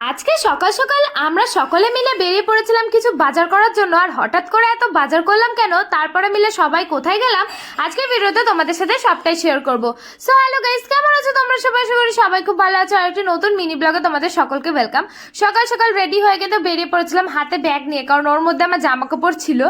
আজকে সকাল সকাল আমরা সকলে মিলে বেরিয়ে পড়েছিলাম কিছু বাজার করার জন্য, আর হঠাৎ করে এত বাজার করলাম কেন? তারপরে মিলে সবাই কোথায় গেলাম? আজকে ভিডিওতে তোমাদের সাথে সবটাই শেয়ার করব। সো হ্যালো গাইস কেমন আছো তোমরা? সবাই, আশা করি সবাই খুব ভালো আছো। আর একটি নতুন মিনি ব্লগে তোমাদের সকলকে ওয়েলকাম সকাল সকাল রেডি হয়ে কিন্তু বেরিয়ে পড়েছিলাম হাতে ব্যাগ নিয়ে, কারণ ওর মধ্যে আমার জামা কাপড় ছিল।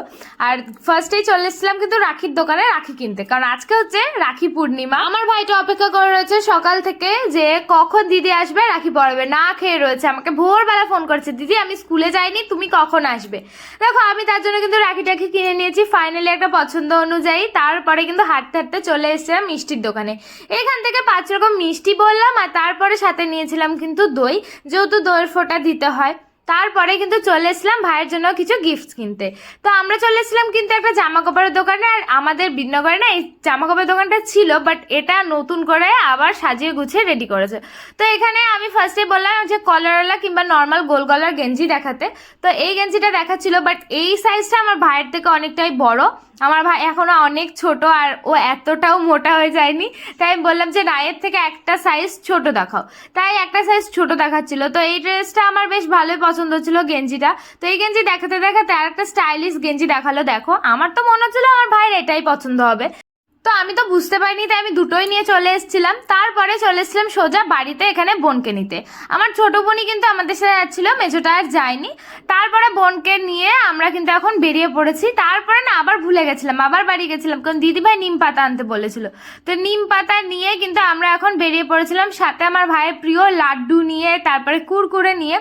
আর ফার্স্টেই চলে এসেছিলাম কিন্তু রাখির দোকানে রাখি কিনতে, কারণ আজকে হচ্ছে রাখি পূর্ণিমা। আমার ভাইটা অপেক্ষা করে রয়েছে সকাল থেকে যে কখন দিদি আসবে রাখি পড়াবে, না খেয়ে রয়েছে। আমাকে ভোরবেলা ফোন করছে, দিদি, আমি স্কুলে যাইনি, তুমি কখন আসবে? দেখো, আমি তার জন্য কিন্তু রাখি টাখি কিনে নিয়েছি। ফাইনালি একটা পছন্দ অনুযায়ী তারপরে কিন্তু হাঁটতে হাঁটতে চলে এসেছিলাম মিষ্টির দোকানে। এখান থেকে পাঁচ রকম মিষ্টি বললাম আর তারপরে সাথে নিয়েছিলাম কিন্তু দই, যেহেতু দইয়ের ফোঁটা দিতে হয়। তারপরে কিন্তু চলে এসলাম ভাইয়ের জন্য কিছু গিফট কিনতে। তো আমরা চলে এসলাম কিন্তু একটা জামা কাপড়ের দোকানে, আর আমাদের বিদ্যনগরে না এই জামা কাপড়ের দোকানটা ছিল বাট এটা নতুন করে আবার সাজিয়ে গুছিয়ে রেডি করেছে। তো এখানে আমি ফার্স্টে বললাম যে কলারওয়ালা কিংবা নর্মাল গোল গলার গেঞ্জি দেখাতে। তো এই গেঞ্জিটা দেখাচ্ছিল বাট এই সাইজটা আমার ভাইয়ের থেকে অনেকটাই বড়। আমার ভাই এখনও অনেক ছোট, আর ও এতটাও মোটা হয়ে যায়নি। তাই আমি বললাম যে এর থেকে একটা সাইজ ছোট দেখাও। তাই একটা সাইজ ছোট দেখাচ্ছিল। তো এই ড্রেসটা আমার বেশ ভালোই পছন্দ ছিল গেঞ্জিটা। তো এই গেঞ্জি দেখাতে দেখাতে আর একটা স্টাইলিশ গেঞ্জি দেখাল, দেখো। আমার তো মনে হচ্ছিল আমার ভাইয়ের এটাই পছন্দ হবে। তো আমি তো বুঝতে পারিনি, তাই আমি দুটোই নিয়ে চলে এসেছিলাম। তারপরে চলে এসেছিলাম সোজা বাড়িতে এখানে বোনকে নিতে। আমার ছোট বোনই কিন্তু আমাদের সাথে যাচ্ছিল মেজোটা আর যায়নি। তারপরে বোনকে নিয়ে আমরা কিন্তু এখন বেরিয়ে পড়েছি। তারপরে না আবার ভুলে গেছিলাম, আবার বাড়ি গেছিলাম। কারণ দিদিভাই নিম পাতা আনতে বলেছিল। তো নিম পাতা নিয়ে কিন্তু আমরা এখন বেরিয়ে পড়েছিলাম। সাথে আমার ভাইয়ের প্রিয় লাড্ডু নিয়ে, তারপরে কুরকুরে নিয়ে।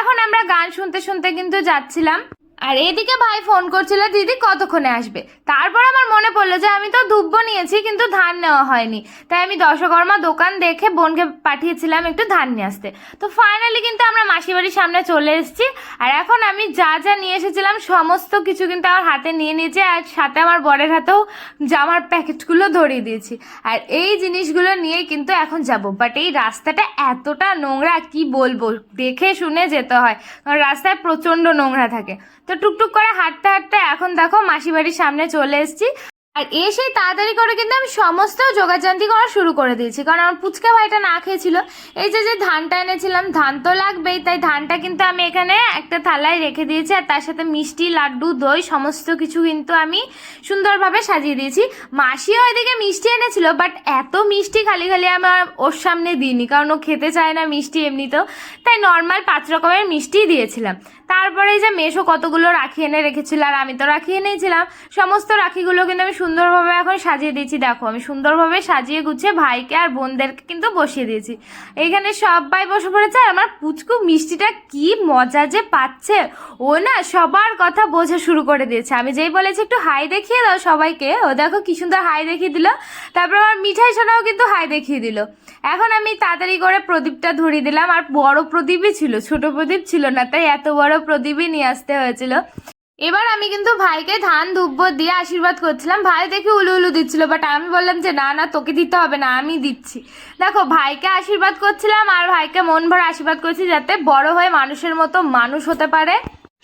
এখন আমরা গান শুনতে শুনতে কিন্তু যাচ্ছিলাম। আর এদিকে ভাই ফোন করছিল, দিদি কতক্ষণে আসবে? তারপর আমার মনে পড়ল যে আমি তো দুব্ব নিয়েছি কিন্তু ধান নেওয়া হয়নি। তাই আমি দশকর্মা দোকান দেখে বোনকে পাঠিয়েছিলাম একটু ধান নিয়ে আসতে। তো ফাইনালি কিন্তু আমরা মাসি বাড়ির সামনে চলে এসেছি, আর এখন আমি যা যা নিয়ে এসেছিলাম, সমস্ত কিছু কিন্তু আমার হাতে নিয়ে নিয়েছি, আর সাথে আমার বরের হাতেও জামার প্যাকেটগুলো ধরিয়ে দিয়েছি। আর এই জিনিসগুলো নিয়ে কিন্তু এখন যাব। বাট এই রাস্তাটা এতটা নোংরা, কি বলব? দেখে শুনে যেতে হয়। কারণ রাস্তায় প্রচণ্ড নোংরা থাকে। তো টুকটুক করে হাঁটতে হাঁটতে এখন দেখো মাসি বাড়ির সামনে চলে এসেছি। আর এসেই তাড়াতাড়ি করে কিন্তু আমি সমস্ত যোগাযান্তি করা শুরু করে দিয়েছি। কারণ আমার পুচকা ভাইটা না খেয়েছিল। এই যে যে ধানটা এনেছিলাম, ধান তো লাগবেই, তাই ধানটা কিন্তু আমি এখানে একটা থালায় রেখে দিয়েছি। আর তার সাথে মিষ্টি, লাড্ডু, দই, সমস্ত কিছু কিন্তু আমি সুন্দরভাবে সাজিয়ে দিয়েছি। মাসিও এদিকে মিষ্টি এনেছিল বাট এত মিষ্টি খালি খালি আমার ওর সামনে দিইনি। কারণ ও খেতে চায় না মিষ্টি এমনিতেও। তাই নর্মাল পাঁচ রকমের মিষ্টি দিয়েছিলাম। তারপরে এই যে মেশো কতগুলো রাখি এনে রেখেছিল আর আমি তো রাখি এনেছিলাম সমস্ত রাখিগুলো কিন্তু আমি সুন্দরভাবে এখন সাজিয়ে দিয়েছি, দেখো। আমি সুন্দরভাবে সাজিয়ে গুছিয়ে ভাইকে আর বোনদেরকে কিন্তু বসিয়ে দিয়েছি। এইখানে সবাই বসে পড়েছে আর আমার পুচকু মিষ্টিটা কি মজা যে পাচ্ছে। ও না সবার কথা বোঝা শুরু করে দিয়েছে। আমি যেই বলেছি একটু হাই দেখিয়ে দাও সবাইকে। ও দেখো কি সুন্দর হাই দেখিয়ে দিল। তারপর আমার মিঠাই সোনাও কিন্তু হাই দেখিয়ে দিল। এখন আমি তাড়াতাড়ি করে প্রদীপটা ধরিয়ে দিলাম। আর বড় প্রদীপই ছিল, ছোট প্রদীপ ছিল না, তাই এত বড় প্রদীপই নিয়ে আসতে হয়েছিল। এবার আমি কিন্তু ভাইকে ধান ধুব্ব দিয়ে আশীর্বাদ করছিলাম। ভাই দেখে উলু উলু দিচ্ছিল বাট আমি বললাম যে, না না, তোকে দিতে হবে না, আমি দিচ্ছি। দেখো, ভাইকে আশীর্বাদ করছিলাম আর ভাইকে মন ভরে আশীর্বাদ করছি যাতে বড় হয়ে মানুষের মতো মানুষ হতে পারে।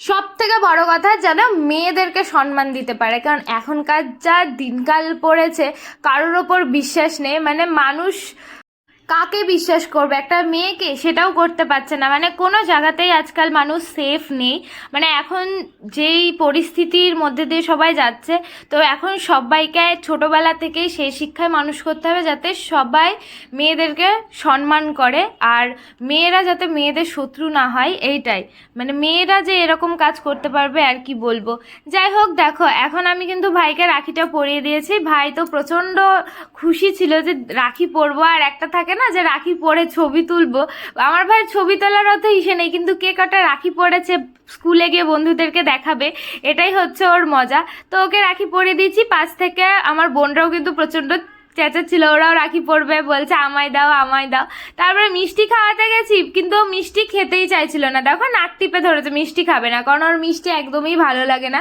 সব থেকে বড় কথা, যেন মেয়েদেরকে সম্মান দিতে পারে। কারণ এখনকার যা দিনকাল পড়েছে, কারোর ওপর বিশ্বাস নেই। মানে মানুষ কাকে বিশ্বাস করবে? একটা মেয়েকে সেটাও করতে পারছে না। মানে কোনো জায়গাতেই আজকাল মানুষ সেফ নেই। মানে এখন যেই পরিস্থিতির মধ্যে দিয়ে সবাই যাচ্ছে, তো এখন সবাইকে ছোটবেলা থেকেই সেই শিক্ষায় মানুষ করতে হবে যাতে সবাই মেয়েদেরকে সম্মান করে আর মেয়েরা যাতে মেয়েদের শত্রু না হয়, এইটাই। মানে মেয়েরা যে এরকম কাজ করতে পারবে আর কি বলব? যাই হোক, দেখো, এখন আমি কিন্তু ভাইকে রাখিটা পরিয়ে দিয়েছি। ভাই তো প্রচণ্ড খুশি ছিল যে রাখি পরবো। আর একটা থাকে না যে রাখি পরে ছবি তুলবো? আমার ভাইয়ের ছবি তোলার অত ইসে নেই, কিন্তু কে কটা রাখি পরেছে স্কুলে গিয়ে বন্ধুদেরকে দেখাবে, এটাই হচ্ছে ওর মজা। তো ওকে রাখি পরিয়ে দিয়েছি, পাশ থেকে আমার বোনরাও কিন্তু প্রচণ্ড চেঁচাচ্ছিল, ওরাও রাখি পড়বে বলছে আমায় দাও আমায় দাও। তারপরে মিষ্টি খাওয়াতে গেছি, কিন্তু মিষ্টি খেতেই চাইছিল না। দেখো নাক টিপে ধরেছে, মিষ্টি খাবে না, কারণ ওর মিষ্টি একদমই ভালো লাগে না।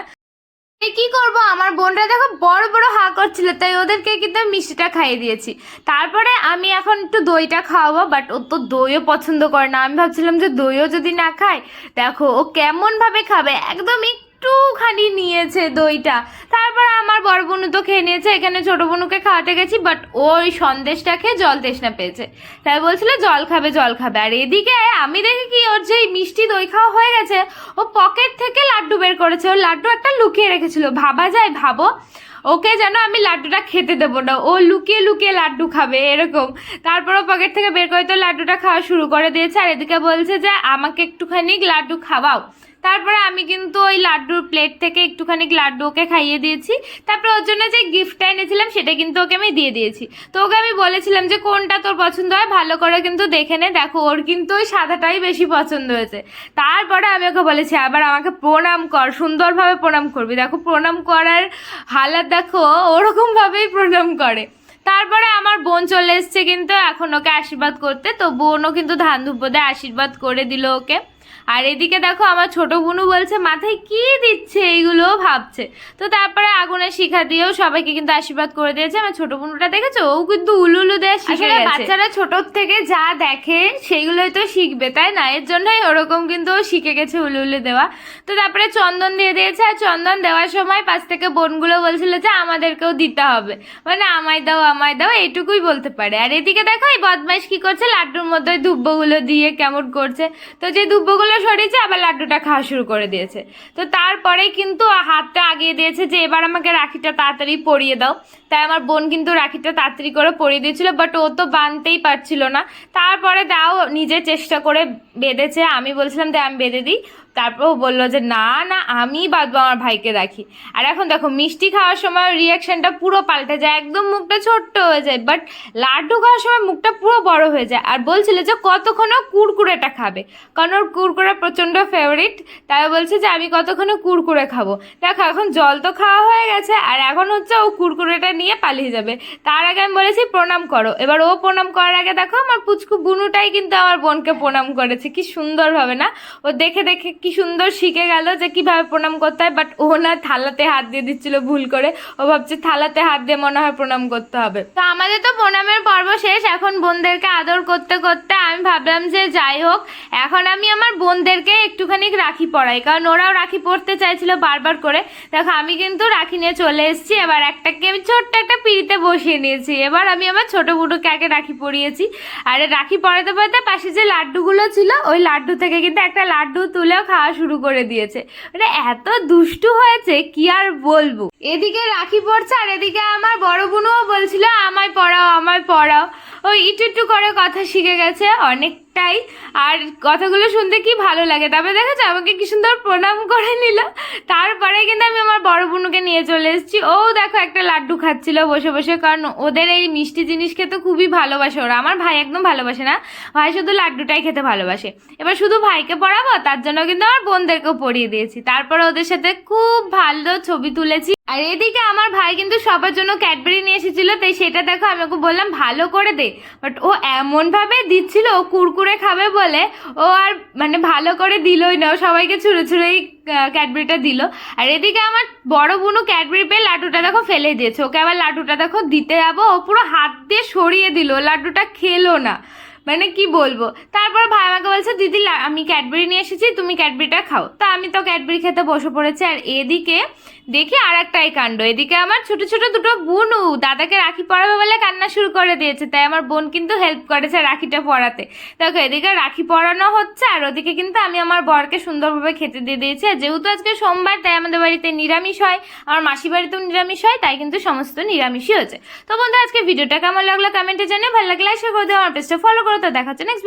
কি করব? আমার বোনরা দেখো বড় বড় হা করছিল, তাই ওদেরকে কিন্তু মিষ্টিটা খাইয়ে দিয়েছি। তারপরে আমি এখন একটু দইটা খাওয়াবো বাট ও তো দইও পছন্দ করে না। আমি ভাবছিলাম যে দইও যদি না খায় দেখো ও কেমন ভাবে খাবে? একদমই একটুখানি নিয়েছে দইটা। তারপর আমার বড় বোনু তো খেয়ে নিয়েছে, এখানে ছোট বোনুকে খাওয়াতে গেছি বাট ওই সন্দেশটা খেয়ে জল তৃষ্ণা পেয়েছে। তাই বলছিল, জল খাবে জল খাবে। আর এদিকে আমি দেখি কি ওর যে মিষ্টি দই খাওয়া হয়ে গেছে, ও পকেট থেকে লাড্ডু বের করেছে। ও লাড্ডু একটা লুকিয়ে রেখেছিল। ভাবা যায়, ভাবো। ওকে যেন আমি লাড্ডুটা খেতে দেবো না। ও লুকিয়ে লুকিয়ে লাড্ডু খাবে, এরকম। তারপর ও পকেট থেকে বের করে তো লাড্ডুটা খাওয়া শুরু করে দিয়েছে। আর এদিকে বলছে যে, আমাকে একটুখানি লাড্ডু খাওয়াও। তারপরে আমি কিন্তু ওই লাড্ডুর প্লেট থেকে একটুখানি লাড্ডু ওকে খাইয়ে দিয়েছি। তারপরে ওর জন্য যে গিফটটা এনেছিলাম সেটা কিন্তু ওকে আমি দিয়ে দিয়েছি। তো ওকে আমি বলেছিলাম যে, কোনটা তোর পছন্দ হয় ভালো করে কিন্তু দেখে নে। দেখো, ওর কিন্তু ওই সাদাটাই বেশি পছন্দ হয়েছে। তারপরে আমি ওকে বলেছি, আবার আমাকে প্রণাম কর, সুন্দরভাবে প্রণাম করবি। দেখো, প্রণাম করার হালাত দেখো ওরকমভাবেই প্রণাম করে। তারপরে আমার বোন চলে এসছে কিন্তু এখন ওকে আশীর্বাদ করতে। তো বোনও কিন্তু ধান ধুপো দিয়ে আশীর্বাদ করে দিল ওকে। আর এদিকে দেখো আমার ছোট বোনু বলছে মাথায় কি দিচ্ছে এইগুলো? ভাবছে। তো তারপরে আগুনের শিখা দিয়েও সবাইকে কিন্তু আশীর্বাদ করে দিয়েছে। আমার ছোট বোনুটা দেখেছ? ও কিন্তু উলুলু দেয়া শিখে গেছে। বাচ্চারা ছোট থেকে যা দেখে সেইগুলোই তো শিখবে তাই না? এর জন্যই ওরকম কিন্তু ও শিখে গেছে উলুলু দেওয়া। তো তারপরে চন্দন দিয়ে দিয়েছে আর চন্দন দেওয়ার সময় পাশ থেকে বোনগুলো বলছিল যে আমাদেরকেও দিতে হবে। মানে আমায় দাও আমায় দাও এইটুকুই বলতে পারে। আর এদিকে দেখো এই বদমাইশ কি করছে? লাড্ডুর মধ্যে ওই দুব্বগুলো দিয়ে কেমন করছে। তো যে দুব্বগুলো সরিয়েছে, আবার লাড্ডুটা খাওয়া শুরু করে দিয়েছে। তো তারপরে কিন্তু হাতটা আগিয়ে দিয়েছে যে, এবার আমাকে রাখিটা তাড়াতাড়ি পরিয়ে দাও। তাই আমার বোন কিন্তু রাখিটা তাড়াতাড়ি করে পরিয়ে দিয়েছিল বাট ও তো বাঁধতেই পারছিল না। তারপরে দাও নিজে চেষ্টা করে বেঁধেছে, আমি বলছিলাম যে আমি বেঁধে দিই। তারপর ও বলল যে, না না আমি বাঁধবো, আমার ভাইকে রাখি। আর এখন দেখো, মিষ্টি খাওয়ার সময় রিয়াকশনটা পুরো পাল্টে যায়, একদম মুখটা ছোট্ট হয়ে যায় বাট লাড্ডু খাওয়ার সময় মুখটা পুরো বড় হয়ে যায়। আর বলছিল যে, কতক্ষণ কুরকুরেটা খাবে? কারণ ওর কুরকুরে প্রচণ্ড ফেভারিট তাই বলছে যে, আমি কতক্ষণ কুরকুরে খাব? দেখো, এখন জল তো খাওয়া হয়ে গেছে, আর এখন হচ্ছে ও কুরকুরেটা নিয়ে পালিয়ে যাবে। তার আগে আমি বলেছি, প্রণাম করো। এবার ও প্রণাম করার আগে দেখো, আমার পুচকু বুনুটাই কিন্তু আমার বোনকে প্রণাম করেছে। কি সুন্দর সুন্দরভাবে না? ও দেখে দেখে কি সুন্দর শিখে গেল যে কীভাবে প্রণাম করতে হয় বাট ও না থালাতে হাত দিয়ে দিচ্ছিল ভুল করে। ও ভাবছে থালাতে হাত দিয়ে মনে হয় প্রণাম করতে হবে। তো আমাদের তো প্রণামের পর্ব শেষ। এখন বোনদেরকে আদর করতে করতে আমি ভাবলাম যে যাই হোক, এখন আমি আমার বোনদেরকে একটুখানি রাখি পরাই কারণ ওরাও রাখি পরতে চাইছিল বারবার করে। দেখো, আমি কিন্তু রাখি নিয়ে চলে এসেছি। এবার একটাকে আমি ছোট্ট একটা পিড়িতে বসিয়ে নিয়েছি। এবার আমি আমার ছোট বুড়োকে আগে রাখি পরিয়েছি। আর রাখি পরাতে পরাতে পাশে যে লাড্ডুগুলো ছিল, ওই লাড্ডু থেকে কিন্তু একটা লাড্ডু তুলেও খাওয়া শুরু করে দিয়েছে। মানে এত দুষ্টু হয়েছে, কি আর বলব? এদিকে রাখি পড়ছে আর এদিকে আমার বড় বোনও বলছিল, আমায় পড়াও আমায় পড়াও ওই একটু একটু করে কথা শিখে গেছে অনেকটাই আর কথাগুলো শুনতে কি ভালো লাগে? তারপরে দেখেছ? আমাকে কি সুন্দর প্রণাম করে নিল। তারপরে কিন্তু আমি আমার বড় বোনকে নিয়ে চলে এসেছি। ও দেখো একটা লাড্ডু খাচ্ছিল বসে বসে। কারণ ওদের এই মিষ্টি জিনিস খেতে খুবই ভালোবাসে ওরা। আমার ভাই একদম ভালোবাসে না। ভাই শুধু লাড্ডুটাই খেতে ভালোবাসে। এবার শুধু ভাইকে পড়াবো? তার জন্য কিন্তু আমার বোনদেরকেও পড়িয়ে দিয়েছি। তারপরে ওদের সাথে খুব ভালো ছবি তুলেছি। আর এদিকে আমার ভাই কিন্তু সবার জন্য ক্যাডবেরি নিয়ে এসেছিল তাই সেটা দেখো আমি ওকে বললাম, ভালো করে দে। বাট ও এমন ভাবে দিচ্ছিল, ও কুরকুরে খাবে বলে, ও আর মানে ভালো করে দিলই না, ও সবাইকে ছুঁড়ে ছুঁড়েই ক্যাডবেরিটা দিল। আর এদিকে আমার বড় বোনও ক্যাডবেরি পেয়ে লাড্ডুটা দেখো ফেলে দিয়েছে, ওকে আবার লাড্ডুটা দেখো দিতে যাব, ও পুরো হাত দিয়ে সরিয়ে দিল, লাড্ডুটা খেলো না। মানে কি বলব? তারপর ভাই আমাকে বলছে, দিদি আমি ক্যাডবেরি নিয়ে এসেছি, তুমি ক্যাডবেরিটা খাও। তা আমি তো ক্যাডবেরি খেতে বসে পড়েছি। আর এদিকে দেখি আর একটাই কাণ্ড। এদিকে আমার ছোট ছোট দুটো বোনু দাদাকে রাখি পরাবে বলে কান্না শুরু করে দিয়েছে। তাই আমার বোন কিন্তু হেল্প করেছে রাখিটা পরাতে দেখো, এদিকে রাখি পরানো হচ্ছে, আর ওদিকে কিন্তু আমি আমার বরকে সুন্দরভাবে খেতে দিয়ে দিয়েছি। আর যেহেতু আজকে সোমবার, তাই আমাদের বাড়িতে নিরামিষ হয়, আমার মাসি বাড়িতেও নিরামিষ হয়, তাই কিন্তু সমস্ত নিরামিষই হয়েছে। তো বন্ধু আজকে ভিডিওটা কেমন লাগল কমেন্টে জানিয়ে ভালো লাগলে আশা করে দেওয়া আমার পেজটা ফলো তো দেখাচ্ছে। নেক্সট